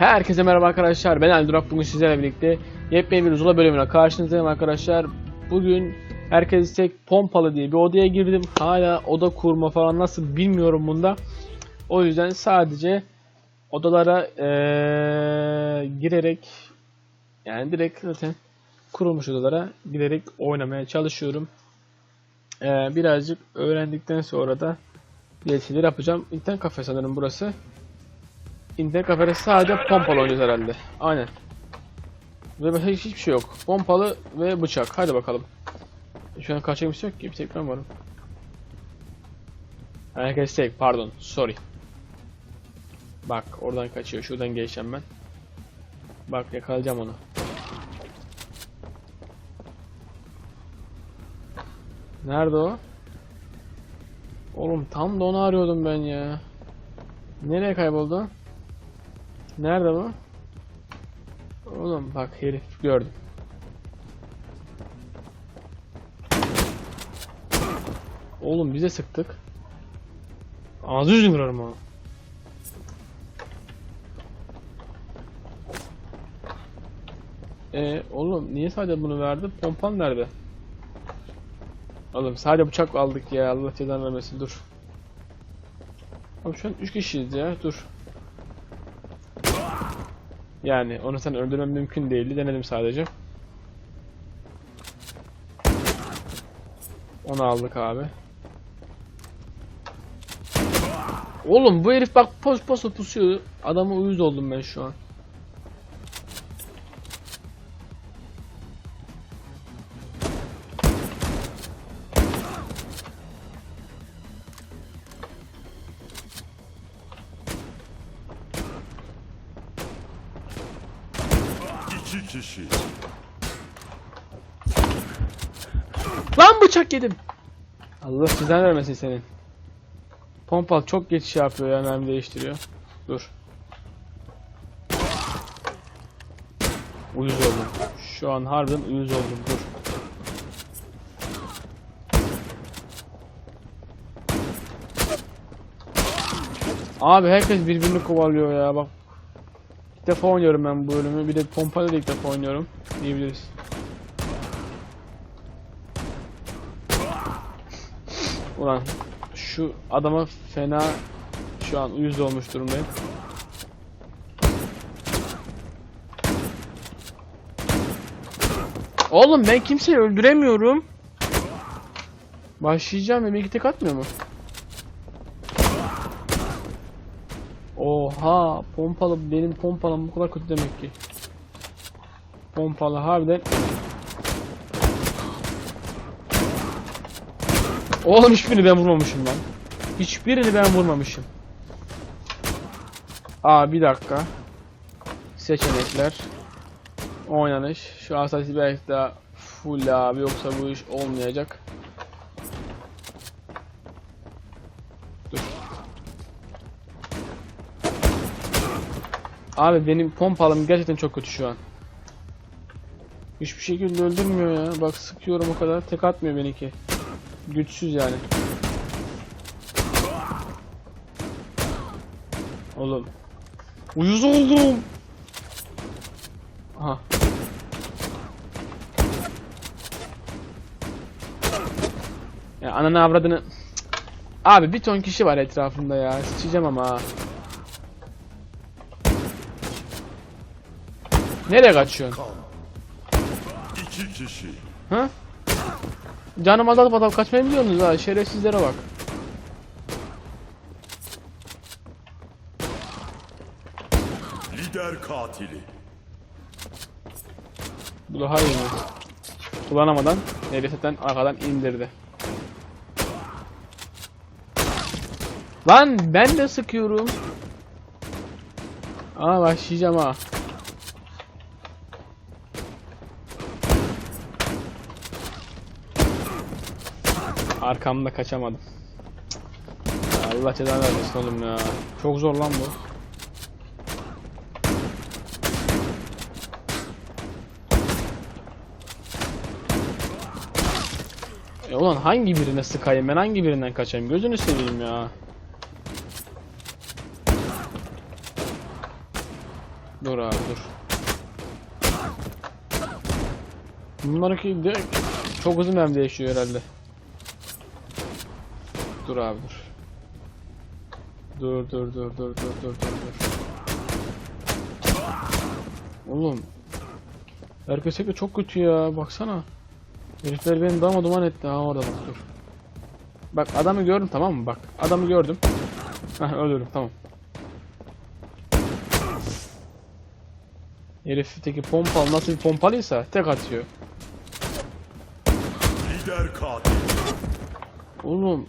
Herkese merhaba arkadaşlar. Ben Eldurak. Bugün sizlerle birlikte yepyeni bir Zula bölümüne karşınızdayım arkadaşlar. Bugün herkes tek pompalı diye bir odaya girdim. Hala oda kurma falan nasıl bilmiyorum bunda. O yüzden sadece odalara eee, girerek yani direkt zaten kurulmuş odalara giderek oynamaya çalışıyorum. Eee, birazcık öğrendikten sonra da şeyleri yapacağım. İnternet kafe sanırım burası. İnternet kafede sadece pompalı oynayacağız herhalde. Aynen. Ve başka hiçbir şey yok. Pompalı ve bıçak. Hadi bakalım. Şu an kaçacak bir şey yok ki. Bir tek ben varım. Herkes tek. Pardon. Sorry. Bak oradan kaçıyor. Şuradan geçeceğim ben. Bak yakalayacağım onu. Nerede o? Oğlum tam da onu arıyordum ben ya. Nereye kayboldu? Nerede bu? Oğlum bak herif gördüm. Oğlum bize sıktık. Ağzı yüzünü kırarım ha. Ee, oğlum niye sadece bunu verdi? Pompan nerede? Oğlum sadece bıçak aldık ya Allah cezanı vermesin dur. Abi şu an 3 kişiyiz ya dur. Yani onu sen öldürmem mümkün değildi denedim sadece. Onu aldık abi. Oğlum bu herif bak pos pos pusuyor. Adama uyuz oldum ben şu an. Bıçak yedim. Allah sizden vermesin senin. Pompal çok geç şey yapıyor ya mermi değiştiriyor. Dur. Uyuz oldum. Şu an harbiden uyuz oldum. Dur. Abi herkes birbirini kovalıyor ya bak. İlk defa oynuyorum ben bu bölümü. Bir de pompalı da ilk defa oynuyorum. Diyebiliriz. Ulan şu adama fena şu an uyuz olmuş durumdayım. Oğlum ben kimseyi öldüremiyorum. Başlayacağım ve tek atmıyor mu? Oha pompalı benim pompalım bu kadar kötü demek ki. Pompalı harbiden Oğlum hiçbirini ben vurmamışım lan. Hiçbirini ben vurmamışım. Aa bir dakika. Seçenekler. Oynanış. Şu asasi belki daha full abi yoksa bu iş olmayacak. Dur. Abi benim pompalım gerçekten çok kötü şu an. Hiçbir şekilde öldürmüyor ya. Bak sıkıyorum o kadar. Tek atmıyor benimki. Güçsüz yani. Oğlum. Uyuz oldum. Aha. Ya ananı avradını. Abi bir ton kişi var etrafında ya. Sıçacağım ama. Nereye kaçıyorsun? İki kişi. Ha? Canım azalıp adam kaçmayı biliyorsunuz ha şerefsizlere bak. Lider katili. Bu daha iyi? Kullanamadan Neresetten arkadan indirdi. Lan ben de sıkıyorum. Aa başlayacağım ha. Arkamda kaçamadım. Allah cezanı vermesin oğlum ya. Çok zor lan bu. E ulan hangi birine sıkayım ben hangi birinden kaçayım gözünü seveyim ya. Dur abi dur. Bunlarınki de çok uzun hem değişiyor herhalde. Dur abi dur. Dur dur dur dur dur dur dur dur. Oğlum. De çok kötü ya baksana. Herifler beni dama duman etti ha orada bak dur. Bak adamı gördüm tamam mı bak adamı gördüm. Heh öldürdüm tamam. Herifteki pompalı nasıl bir pompalıysa tek atıyor. Lider katil. Oğlum.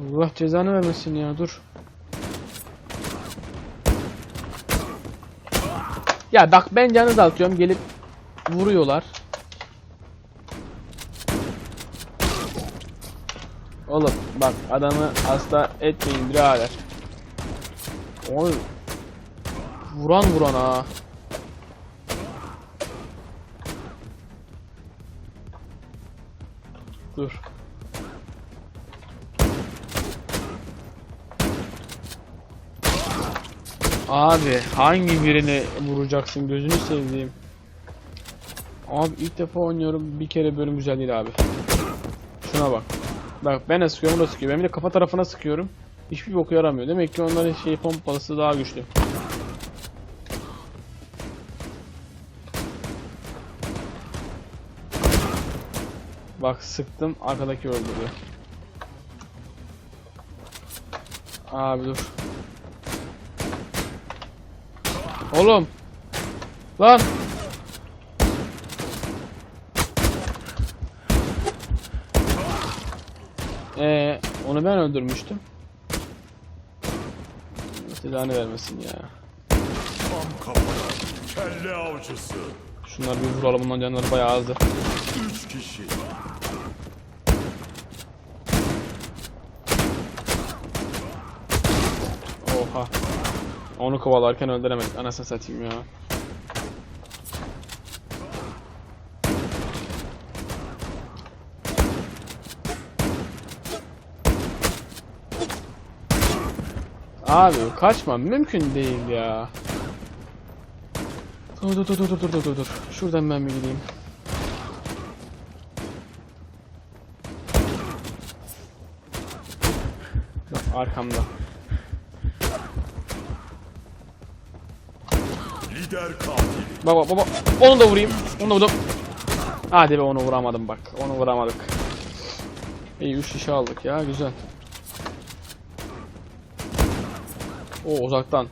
Allah cezanı vermesin ya dur. Ya bak ben canı dağıtıyorum gelip vuruyorlar. Oğlum bak adamı hasta etmeyin birader. Oy. Vuran vuran ha. Dur. Abi hangi birini vuracaksın gözünü sevdiğim. Abi ilk defa oynuyorum bir kere bölüm güzel değil abi. Şuna bak. Bak ben de sıkıyorum da sıkıyor. Ben bir de kafa tarafına sıkıyorum. Hiçbir boku yaramıyor. Demek ki onların şey pompalısı daha güçlü. Bak sıktım arkadaki öldürüyor. Abi dur. Oğlum. Lan. Ee, onu ben öldürmüştüm. Silahını vermesin ya. Tam kafana. Kelle avcısı. Şunları bir vuralım bundan canları bayağı azdı. Üç kişi. Oha. Onu kovalarken öldüremedik. Anasını satayım ya. Abi kaçma mümkün değil ya. Dur dur dur dur dur dur dur. Şuradan ben bir gideyim. Arkamda. Lider katil. Baba baba onu da vurayım. Onu da vurdum. Hadi be onu vuramadım bak. Onu vuramadık. İyi 3 şişe aldık ya güzel. O uzaktan.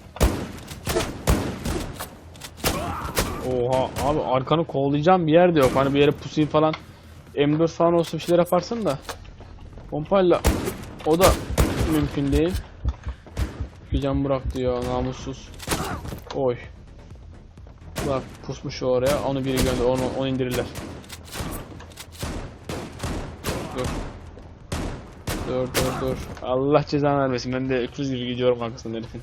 Oha abi arkanı kollayacağım bir yer de yok. Hani bir yere pusayım falan. M4 falan olsa bir şeyler yaparsın da. Pompayla o da mümkün değil. Bir can bıraktı ya namussuz. Oy. Bak pusmuş oraya. Onu biri gönder. Onu, onu indirirler. Dur. Dur dur dur. Allah cezanı vermesin. Ben de 300 gibi gidiyorum arkasından herifin.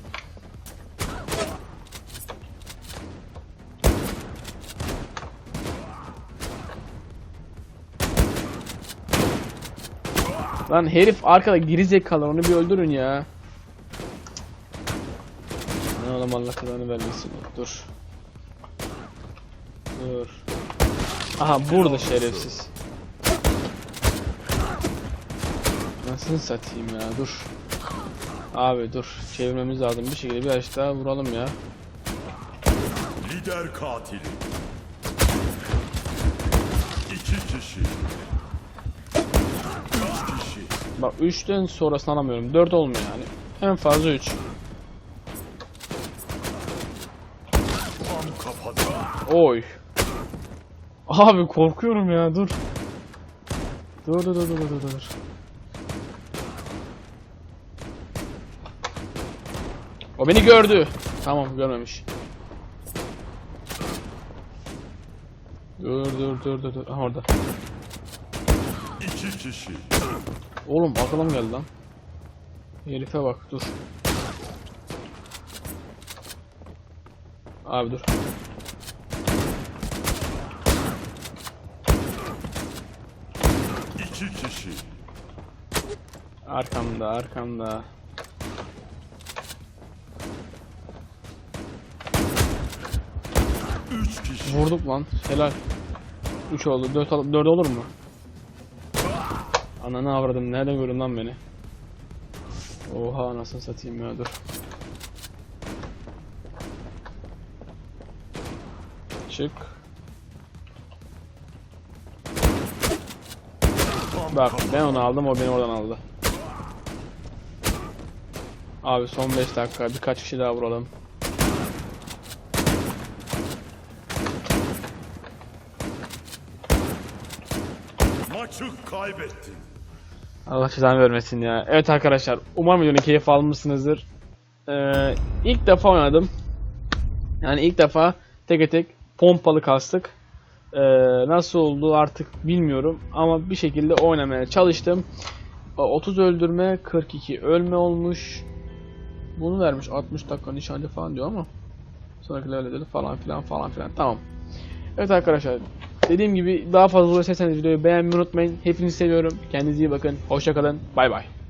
Lan herif arkada geri zekalı onu bir öldürün ya. Ne oğlum Allah cezanı vermesin. Dur. Dur. Aha burada şerefsiz. Nasıl satayım ya dur. Abi dur çevirmemiz lazım bir şekilde bir aç daha vuralım ya. Lider katili. İki kişi. Üç kişi. Bak 3'ten sonrasını alamıyorum 4 olmuyor yani. En fazla 3. Tam kafada. Oy. Abi korkuyorum ya dur. Dur dur dur dur dur dur. O beni gördü. Tamam görmemiş. Dur dur dur dur dur. Aha orada. İki kişi. Oğlum mı geldi lan? Herife bak dur. Abi dur. İki kişi. Arkamda arkamda. Üç kişi. Vurduk lan. Helal. 3 oldu. 4, 4 olur mu? Ananı avradım. Nereden gördün lan beni? Oha anasını satayım ya dur. Çık. Bak ben onu aldım o beni oradan aldı. Abi son 5 dakika birkaç kişi daha vuralım. Maçı kaybettin. Allah cezanı vermesin ya. Evet arkadaşlar umarım videonun keyif almışsınızdır. Ee, ilk defa oynadım. Yani ilk defa tek tek pompalı kastık. Ee, nasıl oldu artık bilmiyorum ama bir şekilde oynamaya çalıştım. Ee, 30 öldürme 42 ölme olmuş. Bunu vermiş 60 dakika nişancı falan diyor ama sonrakilerle dedi falan filan falan filan tamam. Evet arkadaşlar dediğim gibi daha fazla uğraşırsanız videoyu beğenmeyi unutmayın. Hepinizi seviyorum. Kendinize iyi bakın. Hoşçakalın. Bay bay.